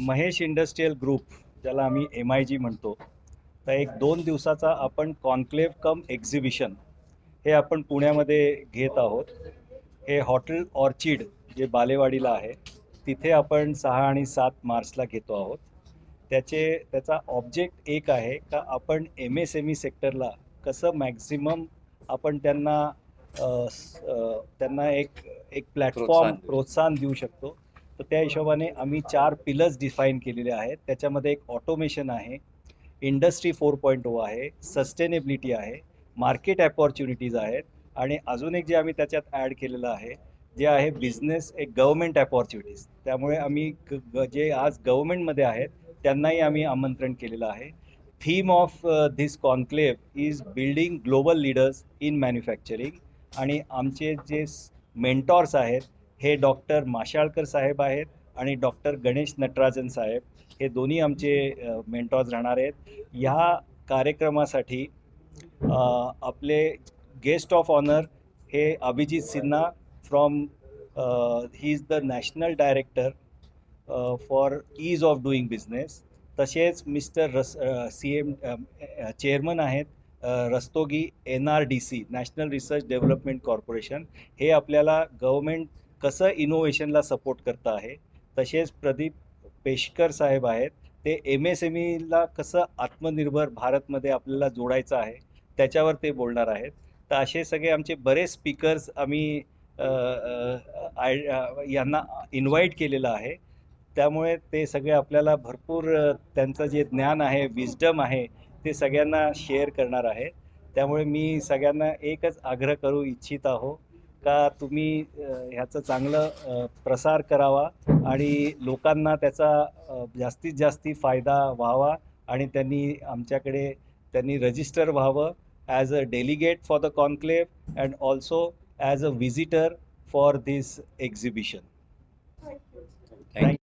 Mahesh industrial group ज्याला आम्ही M I जी म्हणतो तर एक दोन दिवसाचा आपण कॉन्क्लेव कम एक्झिबिशन हे आपण पुण्यामध्ये घेत आहोत. हे हॉटेल ऑर्चिड जे बालेवाडीला आहे तिथे आपण सहा आणि सात मार्चला घेतो आहोत. त्याचे त्याचा ऑब्जेक्ट एक आहे का आपण एम एस एम ई सेक्टरला कसं मॅक्झिमम आपण त्यांना त्यांना एक एक प्लॅटफॉर्म. प्रोत्साहन देऊ शकतो. तर त्या हिशोबाने आम्ही चार पिलर्स डिफाईन केलेले आहेत. त्याच्यामध्ये एक ऑटोमेशन आहे इंडस्ट्री फोर पॉईंट ओ आहे सस्टेनेबिलिटी आहे मार्केट अपॉर्च्युनिटीज आहेत आणि अजून एक जे आम्ही त्याच्यात ॲड केलेलं आहे जे आहे बिझनेस एक गव्हर्मेंट अपॉर्च्युनिटीज त्यामुळे आम्ही ग- ग- जे आज गव्हर्मेंटमध्ये आहेत त्यांनाही आम्ही आमंत्रण केलेलं आहे. Theme of this conclave is building global leaders in manufacturing आणि आमचे जे मेंटॉर्स आहेत हे डॉक्टर माशाळकर साहेब आहेत आणि डॉक्टर गणेश नटराजन साहेब. हे दोन्ही आमचे मेंटॉज राहणार आहेत. ह्या कार्यक्रमासाठी आपले गेस्ट ऑफ ऑनर हे Abhijit Sinha from he is the national director for ease of doing business. तसेच मिस्टर रस सी एम चेअरमन आहेत Rastogi N R D C national research development corporation. हे आपल्याला गव्हर्मेंट कसं इनोव्हेशनला सपोर्ट करत आहे तसेच प्रदीप पेशकर साहेब आहेत ते एम एस एम ईला कसं आत्मनिर्भर भारतमध्ये आपल्याला जोडायचं आहे त्याच्यावर ते बोलणार आहेत. तर असे सगळे आमचे बरेच स्पीकर्स आम्ही आय यांना इन्व्हाइट केलेलं आहे. त्यामुळे ते सगळे आपल्याला भरपूर त्यांचं जे ज्ञान आहे विजडम आहे ते सगळ्यांना शेअर करणार आहे त्यामुळे मी सगळ्यांना एकच आग्रह करू इच्छित आहो का तुम्ही ह्याचं चांगलं प्रसार करावा आणि लोकांना त्याचा जास्तीत जास्ती फायदा व्हावा आणि त्यांनी आमच्याकडे त्यांनी रजिस्टर व्हावं as a delegate for the conclave and also as a visitor for this exhibition thank you